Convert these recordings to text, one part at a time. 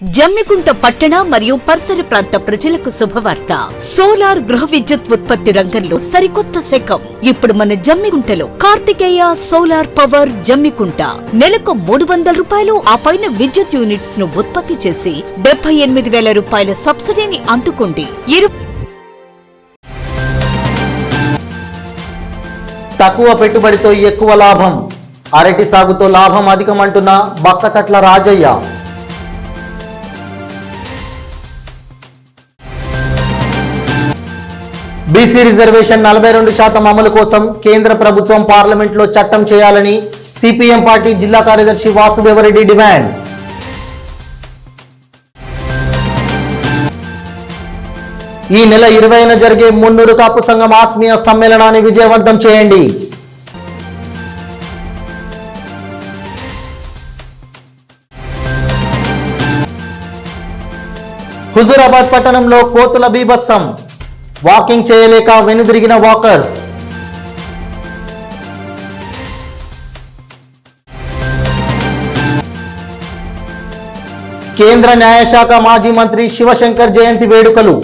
జమ్మికుంట పట్టణ మరియు పరిసర ప్రాంత ప్రజలకు శుభవార్త. సోలార్ గృహ విద్యుత్ ఉత్పత్తి రంగంలో సరికొత్త శకం. ఇప్పుడు మన జమ్మికుంటలో కార్తికేయ సోలార్ పవర్ జమ్మికుంట. నెలకు మూడు వందల రూపాయలు ఆ పైన విద్యుత్ యూనిట్స్ను ఉత్పత్తి చేసి డెబ్బై ఎనిమిది వేల రూపాయల సబ్సిడీని అందుకోండి. ఇరు తక్కువ పెట్టుబడితో ఎక్కువ లాభం. అరటి సాగుతో లాభం అధికమంటున్న బక్కతట్ల రాజయ్య. బీసీ రిజర్వేషన్ నలభై రెండు శాతం అమలు కోసం కేంద్ర ప్రభుత్వం పార్లమెంట్లో చట్టం చేయాలని సిపిఎం పార్టీ జిల్లా కార్యదర్శి వాసుదేవరెడ్డి డిమాండ్. ఈ నెల ఇరవైన జరిగే మున్నూరు కాపు సంఘం ఆత్మీయ సమ్మేళనాన్ని విజయవంతం చేయండి. హుజూరాబాద్ పట్టణంలో కోతుల బీభత్సం. వాకింగ్ చేయలేక వెనుదిరిగిన వాకర్స్. కేంద్ర న్యాయశాఖ మాజీ మంత్రి శివశంకర్ జయంతి వేడుకలు.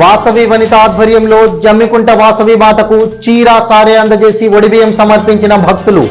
వాసవి వనిత ఆధ్వర్యంలో జమ్మికుంట వాసవి మాతకు చీర సారే అందజేసి ఒడిబియ్యం సమర్పించిన భక్తులు.